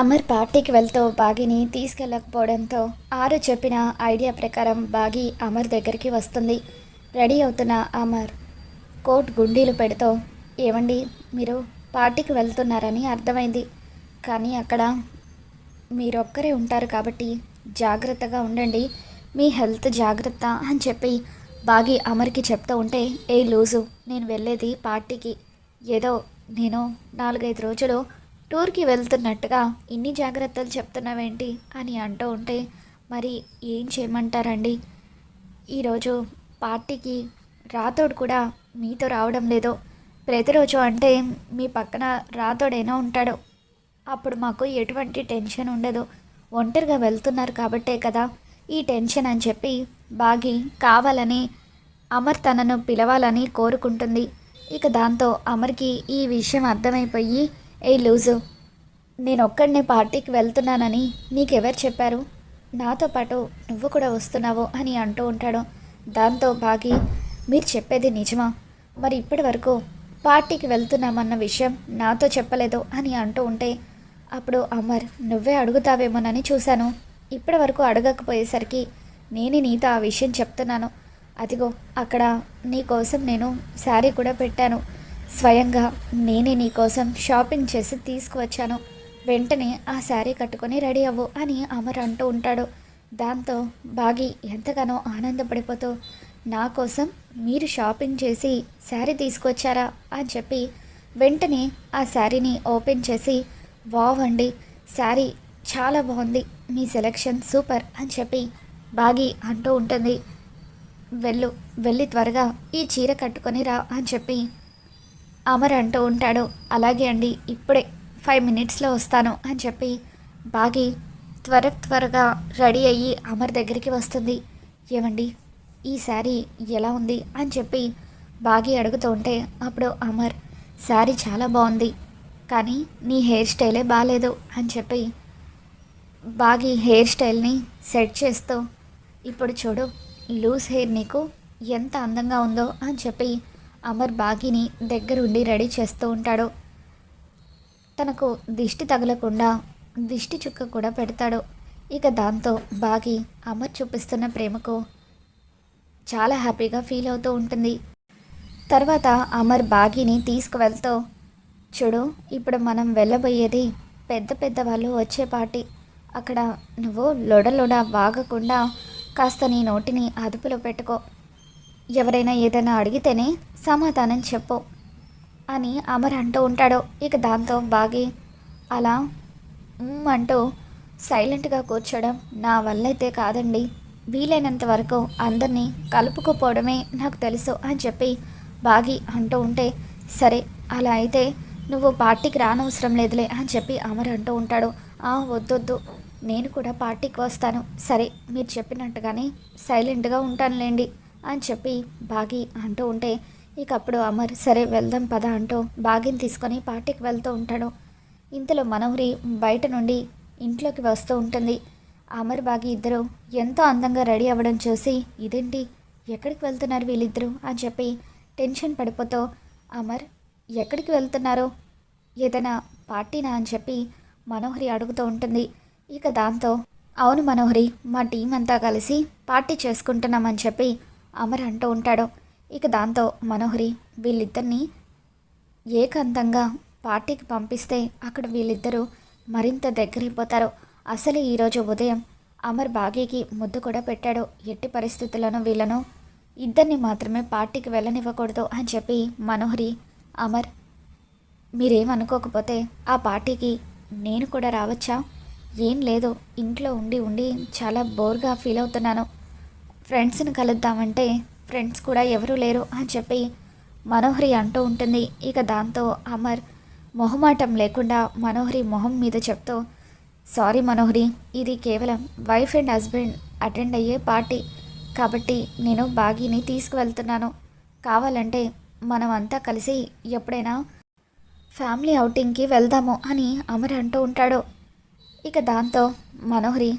అమర్ పార్టీకి వెళ్తూ బాగిని తీసుకెళ్ళకపోవడంతో ఆరు చెప్పిన ఐడియా ప్రకారం బాగి అమర్ దగ్గరికి వస్తుంది. రెడీ అవుతున్న అమర్ కోట్ గుండీలు పెడుతూ ఏమండి మీరు పార్టీకి వెళ్తున్నారని అర్థమైంది. కానీ అక్కడ మీరొక్కరే ఉంటారు కాబట్టి జాగ్రత్తగా ఉండండి. మీ హెల్త్ జాగ్రత్త అని చెప్పి బాగి అమర్కి చెప్తూ ఉంటే ఏ లూజు నేను వెళ్ళేది పార్టీకి. ఏదో నేను నాలుగైదు రోజులు టూర్కి వెళ్తున్నట్టుగా ఇన్ని జాగ్రత్తలు చెప్తున్నావేంటి అని అంటూ ఉంటే మరి ఏం చేయమంటారండి? ఈరోజు పార్టీకి రాతోడు కూడా మీతో రావడం లేదు. ప్రతిరోజు అంటే మీ పక్కన రాతోడైనా ఉంటాడు. అప్పుడు మాకు ఎటువంటి టెన్షన్ ఉండదు. ఒంటరిగా వెళ్తున్నారు కాబట్టే కదా ఈ టెన్షన్ అని చెప్పి బాగి కావాలని అమర్ తనను పిలవాలని కోరుకుంటుంది. ఇక దాంతో అమర్కి ఈ విషయం అర్థమైపోయి ఏ లూజు నేను ఒక్కడినే పార్టీకి వెళ్తున్నానని నీకెవరు చెప్పారు? నాతో పాటు నువ్వు కూడా వస్తున్నావు అని అంటూ ఉంటాడు. దాంతో బాగి మీరు చెప్పేది నిజమా? మరి ఇప్పటి వరకు పార్టీకి వెళ్తున్నామన్న విషయం నాతో చెప్పలేదు అని అంటూ ఉంటే అప్పుడు అమర్ నువ్వే అడుగుతావేమోనని చూశాను. ఇప్పటి వరకు అడగకపోయేసరికి నేనే నీతో ఆ విషయం చెప్తున్నాను. అదిగో అక్కడ నీ కోసం నేను శారీ కూడా పెట్టాను. స్వయంగా నేనే నీకోసం షాపింగ్ చేసి తీసుకువచ్చాను. వెంటనే ఆ శారీ కట్టుకొని రెడీ అవ్వు అని అమర్ అంటూ ఉంటాడు. దాంతో బాగి ఎంతగానో ఆనందపడిపోతూ నా కోసం మీరు షాపింగ్ చేసి శారీ తీసుకొచ్చారా అని చెప్పి వెంటనే ఆ శారీని ఓపెన్ చేసి వావ్ అండి శారీ చాలా బాగుంది మీ సెలెక్షన్ సూపర్ అని చెప్పి బాగి అంటూ ఉంటుంది. వెళ్ళు వెళ్ళి త్వరగా ఈ చీర కట్టుకొని రా అని చెప్పి అమర్ అంటూ ఉంటాడు. అలాగే అండి ఇప్పుడే ఫైవ్ మినిట్స్లో వస్తాను అని చెప్పి బాగి త్వర త్వరగా రెడీ అయ్యి అమర్ దగ్గరికి వస్తుంది. ఏమండి ఈ శారీ ఎలా ఉంది? అని చెప్పి బాగి అడుగుతూ ఉంటే అప్పుడు అమర్ శారీ చాలా బాగుంది కానీ నీ హెయిర్ స్టైలే బాగాలేదు అని చెప్పి బాగి హెయిర్ స్టైల్ని సెట్ చేస్తూ ఇప్పుడు చూడు లూజ్ హెయిర్ నీకు ఎంత అందంగా ఉందో అని చెప్పి అమర్ బాగిని దగ్గరుండి రెడీ చేస్తూ ఉంటాడు. తనకు దిష్టి తగలకుండా దిష్టి చుక్క కూడా పెడతాడు. ఇక దాంతో బాగి అమర్ చూపిస్తున్న ప్రేమకు చాలా హ్యాపీగా ఫీల్ అవుతూ ఉంటుంది. తర్వాత అమర్ బాగిని తీసుకువెళ్తూ చూడు ఇప్పుడు మనం వెళ్ళబోయేది పెద్ద పెద్ద వాళ్ళు వచ్చే పార్టీ. అక్కడ నువ్వు లొడలొడ వాగకుండా కాస్త నీ నోటిని అదుపులో పెట్టుకో. ఎవరైనా ఏదైనా అడిగితేనే సమాధానం చెప్పు అని అమర్ అంటూ ఉంటాడు. ఇక దాంతో బాగి అలా అంటూ సైలెంట్గా కూర్చోడం నా వల్ల అయితే కాదండి. వీలైనంత వరకు అందరినీ కలుపుకుపోవడమే నాకు తెలుసు అని చెప్పి బాగి అంటూ ఉంటే సరే అలా అయితే నువ్వు పార్టీకి రానవసరం లేదులే అని చెప్పి అమర్ అంటూ ఉంటాడు. "ఆ, వద్దొద్దు నేను కూడా పార్టీకి వస్తాను. సరే మీరు చెప్పినట్టుగానే సైలెంట్గా ఉంటానులేండి. అని చెప్పి బాగి అంటూ ఉంటే ఇక అప్పుడు అమర్ సరే వెళ్దాం పద అంటూ బాగిని తీసుకొని పార్టీకి వెళ్తూ ఉంటాడు. ఇంతలో మనోహరి బయట నుండి ఇంట్లోకి వస్తూ ఉంటుంది. అమర్ బాగి ఇద్దరు ఎంతో అందంగా రెడీ అవ్వడం చూసి ఇదేంటి? ఎక్కడికి వెళ్తున్నారు వీళ్ళిద్దరూ? అని చెప్పి టెన్షన్ పడిపోతూ అమర్ ఎక్కడికి వెళ్తున్నారు? ఏదైనా పార్టీనా? అని చెప్పి మనోహరి అడుగుతూ ఉంటుంది. ఇక దాంతో అవును మనోహరి మా టీం అంతా కలిసి పార్టీ చేసుకుంటున్నామని చెప్పి అమర్ అంటూ ఉంటాడు. ఇక దాంతో మనోహరి వీళ్ళిద్దరిని ఏకాంతంగా పార్టీకి పంపిస్తే అక్కడ వీళ్ళిద్దరూ మరింత దగ్గరైపోతారు. అసలు ఈరోజు ఉదయం అమర్ బాగీకి ముద్దు కూడా పెట్టాడు. ఎట్టి పరిస్థితులను వీళ్ళను ఇద్దరిని మాత్రమే పార్టీకి వెళ్ళనివ్వకూడదు అని చెప్పి మనోహరి అమర్ మీరేమనుకోకపోతే ఆ పార్టీకి నేను కూడా రావచ్చా? ఏం లేదు ఇంట్లో ఉండి ఉండి చాలా బోర్గా ఫీల్ అవుతున్నాను. ఫ్రెండ్స్ని కలుద్దామంటే ఫ్రెండ్స్ కూడా ఎవరూ లేరు అని చెప్పి మనోహరి అంటూ ఉంటుంది. ఇక దాంతో అమర్ మొహమాటం లేకుండా మనోహరి మొహం మీద చెప్తూ సారీ మనోహరి ఇది కేవలం వైఫ్ అండ్ హస్బెండ్ అటెండ్ అయ్యే పార్టీ. కాబట్టి నేను బాగీని తీసుకువెళ్తున్నాను. కావాలంటే మనం అంతా కలిసి ఎప్పుడైనా ఫ్యామిలీ అవుటింగ్కి వెళ్దాము అని అమర్ అంటూ ఉంటాడు. ఇక దాంతో మనోహరి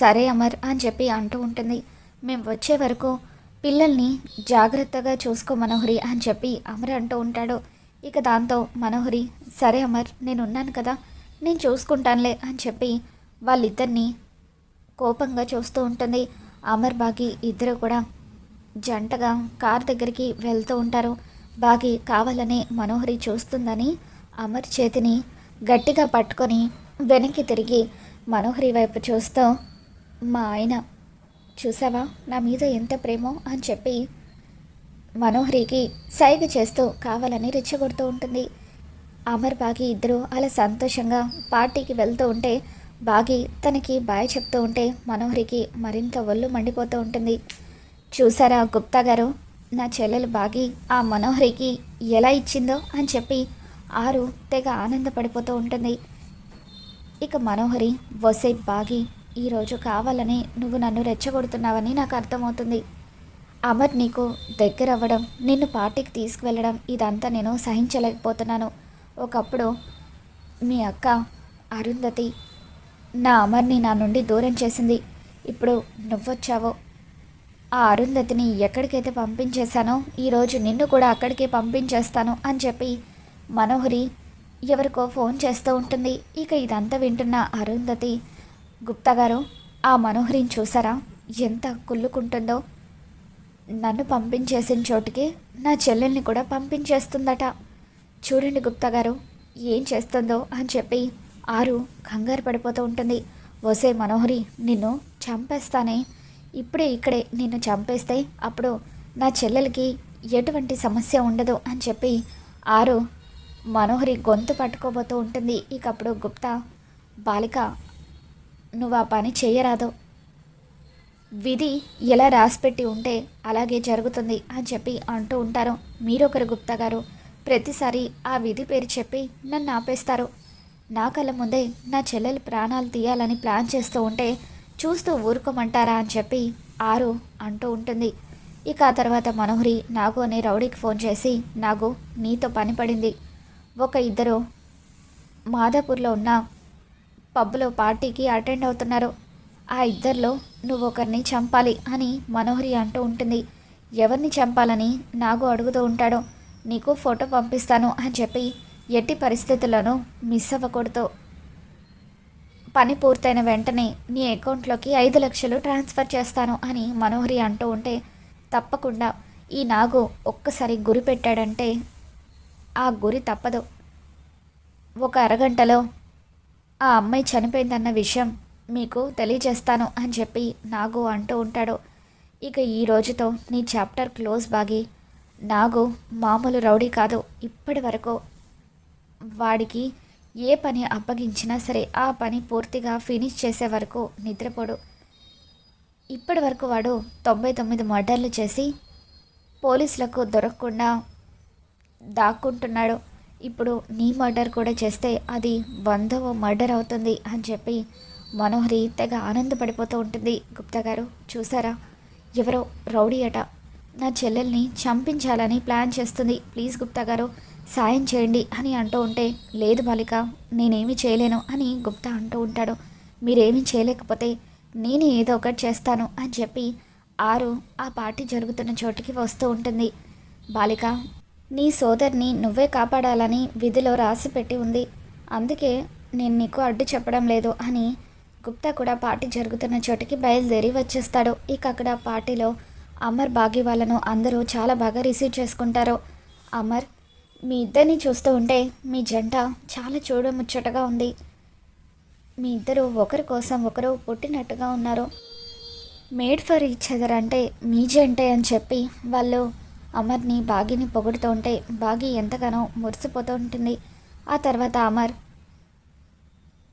సరే అమర్ అని చెప్పి అంటూ ఉంటుంది. మేము వచ్చే వరకు పిల్లల్ని జాగ్రత్తగా చూసుకో మనోహరి అని చెప్పి అమర్ అంటూ ఉంటాడు. ఇక దాంతో మనోహరి సరే అమర్ నేను ఉన్నాను కదా నేను చూసుకుంటానులే అని చెప్పి వాళ్ళిద్దరిని కోపంగా చూస్తూ ఉంటుంది. అమర్ బాగి ఇద్దరు కూడా జంటగా కార్ దగ్గరికి వెళ్తూ ఉంటారు. బాగి కావాలనే మనోహరి చూస్తుందని అమర్ చేతిని గట్టిగా పట్టుకొని వెనక్కి తిరిగి మనోహరి వైపు చూస్తూ మా ఆయన చూసావా? నా మీద ఎంత ప్రేమో అని చెప్పి మనోహరికి సైగ చేస్తూ కావాలని రెచ్చగొడుతూ ఉంటుంది. అమర్ బాగి ఇద్దరు అలా సంతోషంగా పార్టీకి వెళ్తూ ఉంటే బాగి తనకి బాయ్ చెప్తూ ఉంటే మనోహరికి మరింత ఒళ్ళు మండిపోతూ ఉంటుంది. చూసారా గుప్తా గారు? నా చెల్లెలు బాగి ఆ మనోహరికి ఎలా ఇచ్చిందో అని చెప్పి ఆరు తెగ ఆనందపడిపోతూ ఉంటుంది. ఇక మనోహరి వసే బాగి ఈరోజు కావాలని నువ్వు నన్ను రెచ్చగొడుతున్నావని నాకు అర్థమవుతుంది. అమర్ నీకు దగ్గర అవ్వడం నిన్ను పార్టీకి తీసుకువెళ్ళడం ఇదంతా నేను సహించలేకపోతున్నాను. ఒకప్పుడు మీ అక్క అరుంధతి నా అమర్ని నా నుండి దూరం చేసింది. ఇప్పుడు నువ్వొచ్చావో? ఆ అరుంధతిని ఎక్కడికైతే పంపించేశానో ఈరోజు నిన్ను కూడా అక్కడికే పంపించేస్తాను అని చెప్పి మనోహరి ఎవరికో ఫోన్ చేస్తూ ఉంటుంది. ఇక ఇదంతా వింటున్న అరుంధతి గుప్తా గారు ఆ మనోహరిని చూసారా? ఎంత కుళ్ళుకుంటుందో. నన్ను పంపించేసిన చోటుకి నా చెల్లెల్ని కూడా పంపించేస్తుందట. చూడండి గుప్తా గారు ఏం చేస్తుందో అని చెప్పి ఆరు కంగారు పడిపోతూ ఉంటుంది. వసే మనోహరి నిన్ను చంపేస్తానే. ఇప్పుడే ఇక్కడే నిన్ను చంపేస్తే అప్పుడు నా చెల్లెలకి ఎటువంటి సమస్య ఉండదు అని చెప్పి ఆరు మనోహరి గొంతు పట్టుకోబోతూ ఉంటుంది. ఇకప్పుడు గుప్తా బాలిక నువ్వు ఆ పని చేయరాదు. విధి ఎలా రాసిపెట్టి ఉంటే అలాగే జరుగుతుంది అని చెప్పి అంటూ ఉంటారు. మీరొకరు గుప్తా గారు. ప్రతిసారి ఆ విధి పేరు చెప్పి నన్ను ఆపేస్తారు. నా కళ్ళ ముందే నా చెల్లెలు ప్రాణాలు తీయాలని ప్లాన్ చేస్తూ ఉంటే చూస్తూ ఊరుకోమంటారా అని చెప్పి ఆరు అంటూ ఉంటుంది. ఇక ఆ తర్వాత మనోహరి నాగు అనే రౌడీకి ఫోన్ చేసి నాగు నీతో పని పడింది. ఒక ఇద్దరు మాధాపూర్లో ఉన్న పబ్లో పార్టీకి అటెండ్ అవుతున్నారు. ఆ ఇద్దరిలో నువ్వు ఒకరిని చంపాలి అని మనోహరి అంటూ ఉంటుంది. ఎవరిని చంపాలని నాగు అడుగుతూ ఉంటాడో. నీకు ఫోటో పంపిస్తాను అని చెప్పి ఎట్టి పరిస్థితులను మిస్ అవ్వకూడదు. పని పూర్తయిన వెంటనే నీ అకౌంట్లోకి ఐదు లక్షలు ట్రాన్స్ఫర్ చేస్తాను అని మనోహరి అంటూ ఉంటే తప్పకుండా ఈ నాగు ఒక్కసారి గురి పెట్టాడంటే ఆ గురి తప్పదు. ఒక అరగంటలో ఆ అమ్మాయి చనిపోయిందన్న విషయం మీకు తెలియజేస్తాను అని చెప్పి నాగు అంటూ ఉంటాడు. ఇక ఈ రోజుతో నీ చాప్టర్ క్లోజ్ బాగి నాగు మామూలు రౌడీ కాదు. ఇప్పటి వరకు వాడికి ఏ పని అప్పగించినా సరే ఆ పని పూర్తిగా ఫినిష్ చేసే వరకు నిద్రపోడు. ఇప్పటి వరకు వాడు తొంభై తొమ్మిది మర్డర్లు చేసి పోలీసులకు దొరకకుండా దాక్కుంటున్నాడు. ఇప్పుడు నీ మర్డర్ కూడా చేస్తే అది వందవ మర్డర్ అవుతుంది అని చెప్పి మనోహరి తెగ ఆనందపడిపోతూ ఉంటుంది. గుప్తా గారు చూసారా? ఎవరో రౌడీ అట. నా చెల్లెల్ని చంపించాలని ప్లాన్ చేస్తుంది. ప్లీజ్ గుప్తా గారు సాయం చేయండి అని అంటూ ఉంటే లేదు బాలిక నేనేమి చేయలేను అని గుప్తా అంటూ ఉంటాడు. మీరేమీ చేయలేకపోతే నేను ఏదో ఒకటి చేస్తాను అని చెప్పి ఆరు ఆ పార్టీ జరుగుతున్న చోటికి వస్తూ ఉంటుంది. బాలిక నీ సోదరిని నువ్వే కాపాడాలని విధిలో రాసి పెట్టి ఉంది. అందుకే నేను నీకు అడ్డు చెప్పడం లేదు అని గుప్తా కూడా పార్టీ జరుగుతున్న చోటికి బయలుదేరి వచ్చేస్తాడు. ఇక అక్కడ పార్టీలో అమర్ బాగి వాళ్ళను అందరూ చాలా బాగా రిసీవ్ చేసుకుంటారు. అమర్ మీ ఇద్దరిని చూస్తూ ఉంటే మీ జంట చాలా చూడముచ్చటగా ఉంది. మీ ఇద్దరు ఒకరి కోసం ఒకరు పుట్టినట్టుగా ఉన్నారు. మేడ్ ఫర్ ఈచ్ అదర్ అంటే మీ జంటే అని చెప్పి వాళ్ళు అమర్ని బాగిని పొగుడుతూ ఉంటే బాగి ఎంతగానో మురిసిపోతూ ఉంటుంది. ఆ తర్వాత అమర్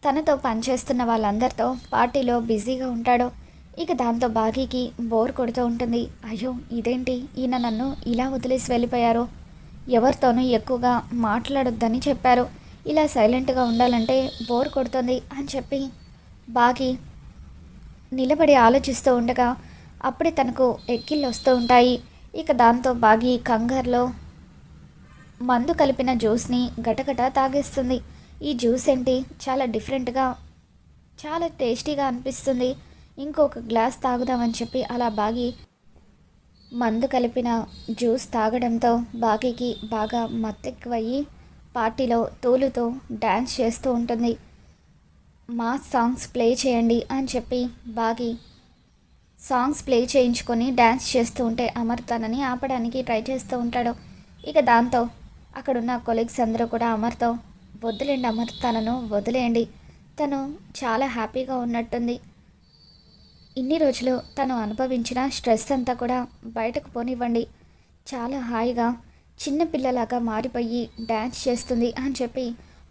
తనతో పనిచేస్తున్న వాళ్ళందరితో పార్టీలో బిజీగా ఉంటాడు. ఇక దాంతో బాగీకి బోర్ కొడుతూ ఉంటుంది. అయ్యో ఇదేంటి? ఈయన నన్ను ఇలా వదిలేసి వెళ్ళిపోయారు. ఎవరితోనూ ఎక్కువగా మాట్లాడొద్దని చెప్పారు. ఇలా సైలెంట్గా ఉండాలంటే బోర్ కొడుతుంది అని చెప్పి బాగి నిలబడి ఆలోచిస్తూ ఉండగా అప్పుడే తనకు ఎక్కిళ్ళు వస్తూ ఉంటాయి. ఇక దాంతో బాగి కంగారులో మందు కలిపిన జ్యూస్ని గటగట తాగేస్తుంది. ఈ జ్యూస్ ఏంటి? చాలా డిఫరెంట్గా చాలా టేస్టీగా అనిపిస్తుంది. ఇంకొక గ్లాస్ తాగుదామని చెప్పి అలా బాగి మందు కలిపిన జ్యూస్ తాగడంతో బాగీకి బాగా మత్తెక్కువయ్యి పార్టీలో తోలుతో డ్యాన్స్ చేస్తూ ఉంటుంది. మా సాంగ్స్ ప్లే చేయండి అని చెప్పి బాగి సాంగ్స్ ప్లే చేయించుకొని డ్యాన్స్ చేస్తూ ఉంటే అమర్ తనని ఆపడానికి ట్రై చేస్తూ ఉంటాడు. ఇక దాంతో అక్కడున్న కొలీగ్స్ అందరూ కూడా అమర్తో వదిలేండి అమర్ తనను వదిలేయండి. తను చాలా హ్యాపీగా ఉన్నట్టుంది. ఇన్ని రోజులు తను అనుభవించిన స్ట్రెస్ అంతా కూడా బయటకు పోనివ్వండి. చాలా హాయిగా చిన్నపిల్లలాగా మారిపోయి డ్యాన్స్ చేస్తుంది అని చెప్పి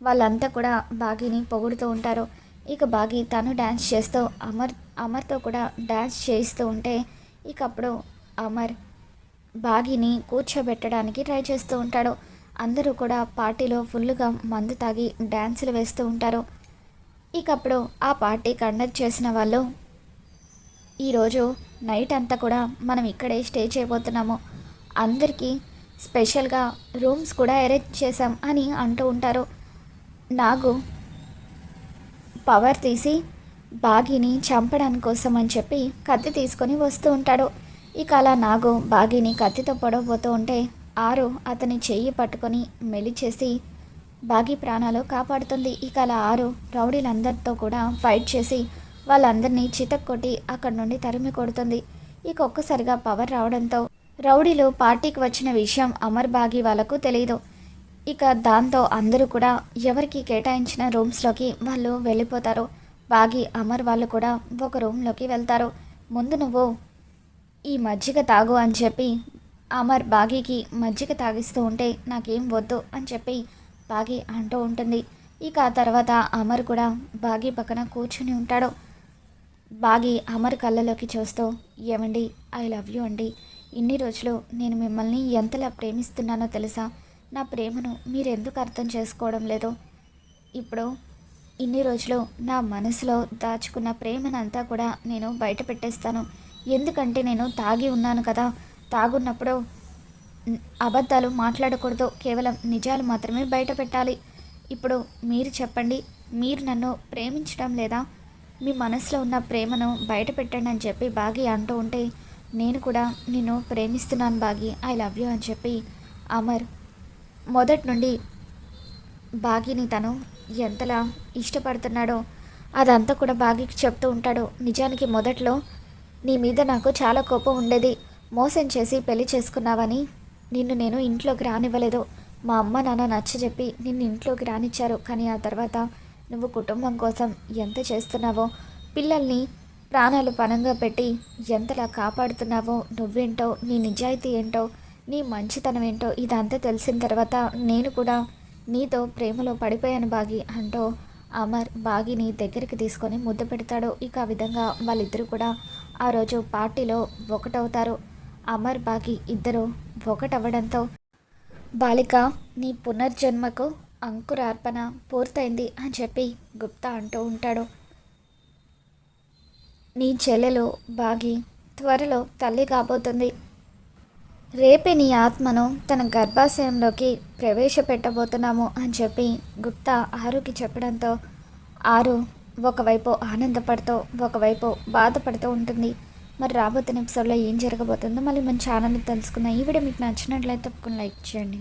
వాళ్ళంతా కూడా బాగిని పొగుడుతూ ఉంటారు. ఇక బాగి తను డ్యాన్స్ చేస్తూ అమర్ అమర్తో కూడా డ్యాన్స్ చేయిస్తూ ఉంటే ఇక అప్పుడు అమర్ బాగిని కూర్చోబెట్టడానికి ట్రై చేస్తూ ఉంటాడు. అందరూ కూడా పార్టీలో ఫుల్గా మందు తాగి డ్యాన్సులు వేస్తూ ఉంటారు. ఇక అప్పుడు ఆ పార్టీ కండక్ట్ చేసిన వాళ్ళు ఈరోజు నైట్ అంతా కూడా మనం ఇక్కడే స్టే చేయబోతున్నాము. అందరికీ స్పెషల్గా రూమ్స్ కూడా అరేంజ్ చేశాం అని అంటూ ఉంటారు. నాగు పవర్ తీసి బాగిని చంపడానికి కోసం అని చెప్పి కత్తి తీసుకొని వస్తూ ఉంటాడు. ఇక అలా నాగు బాగిని కత్తితో పొడవబోతూ ఉంటే ఆరు అతని చెయ్యి పట్టుకొని మెలిచేసి బాగి ప్రాణాలు కాపాడుతుంది. ఇక అలా ఆరు రౌడీలందరితో కూడా ఫైట్ చేసి వాళ్ళందరినీ చితక్కొట్టి అక్కడి నుండి తరిమి కొడుతుంది. ఇక ఒక్కసారిగా పవర్ రావడంతో రౌడీలు పార్టీకి వచ్చిన విషయం అమర్ బాగి వాళ్ళకు తెలియదు ఇక దాంతో అందరూ కూడా ఎవరికి కేటాయించిన రూమ్స్లోకి వాళ్ళు వెళ్ళిపోతారు. బాగి అమర్ వాళ్ళు కూడా ఒక రూమ్లోకి వెళ్తారు. ముందు నువ్వు ఈ మజ్జిగ తాగు అని చెప్పి అమర్ బాగీకి మజ్జిగ తాగిస్తూ ఉంటే నాకేం వద్దు అని చెప్పి బాగి అంటూ ఉంటుంది. ఇక ఆ తర్వాత అమర్ కూడా బాగి పక్కన కూర్చుని ఉంటాడు. బాగి అమర్ కళ్ళలోకి చూస్తూ ఏమండి ఐ లవ్ యూ అండి. ఇన్ని రోజులు నేను మిమ్మల్ని ఎంతలా ప్రేమిస్తున్నానో తెలుసా? నా ప్రేమను మీరెందుకు అర్థం చేసుకోవడం లేదు? ఇప్పుడు ఇన్ని రోజులు నా మనసులో దాచుకున్న ప్రేమనంతా కూడా నేను బయట పెట్టేస్తాను. ఎందుకంటే నేను తాగి ఉన్నాను కదా. తాగున్నప్పుడు అబద్ధాలు మాట్లాడకూడదు. కేవలం నిజాలు మాత్రమే బయట పెట్టాలి. ఇప్పుడు మీరు చెప్పండి మీరు నన్ను ప్రేమించడం లేదా? మీ మనసులో ఉన్న ప్రేమను బయట పెట్టండి అని చెప్పి బాగి అంటూ ఉంటే నేను కూడా నిన్ను ప్రేమిస్తున్నాను బాగి ఐ లవ్ యూ అని చెప్పి అమర్ మొదటి నుండి బాగిని తను ఎంతలా ఇష్టపడుతున్నాడో అదంతా కూడా బాగికి చెప్తూ ఉంటాడు. నిజానికి మొదట్లో నీ మీద నాకు చాలా కోపం ఉండేది. మోసం చేసి పెళ్ళి చేసుకున్నావని నిన్ను నేను ఇంట్లోకి రానివ్వలేదు. మా అమ్మ నాన్న నచ్చ చెప్పి నిన్ను ఇంట్లోకి రానిచ్చారు. కానీ ఆ తర్వాత నువ్వు కుటుంబం కోసం ఎంత చేస్తున్నావో పిల్లల్ని ప్రాణాలు పనంగా పెట్టి ఎంతలా కాపాడుతున్నావో నువ్వేంటో నీ నిజాయితీ ఏంటో నీ మంచితనం ఏంటో ఇదంతా తెలిసిన తర్వాత నేను కూడా నీతో ప్రేమలో పడిపోయాను బాగి అంటూ అమర్ బాగిని దగ్గరికి తీసుకొని ముద్ద పెడతాడు. ఇక ఆ విధంగా వాళ్ళిద్దరూ కూడా ఆ రోజు పార్టీలో ఒకటవుతారు. అమర్ బాగి ఇద్దరు ఒకటవ్వడంతో బాలిక నీ పునర్జన్మకు అంకురార్పణ పూర్తయింది అని చెప్పి గుప్తా అంటూ ఉంటాడు. నీ చెల్లెలు బాగి త్వరలో తల్లి కాబోతుంది. రేపే నీ ఆత్మను తన గర్భాశయంలోకి ప్రవేశపెట్టబోతున్నాము అని చెప్పి గుప్తా ఆరుకి చెప్పడంతో ఆరు ఒకవైపు ఆనందపడుతూ ఒకవైపు బాధపడుతూ ఉంటుంది. మరి రాబోతున్న ఎపిసోడ్లో ఏం జరగబోతుందో మళ్ళీ మన ఛానల్ని తెలుసుకుందాం. ఈ వీడియో మీకు నచ్చినట్లయితే తప్పకుండా లైక్ చేయండి.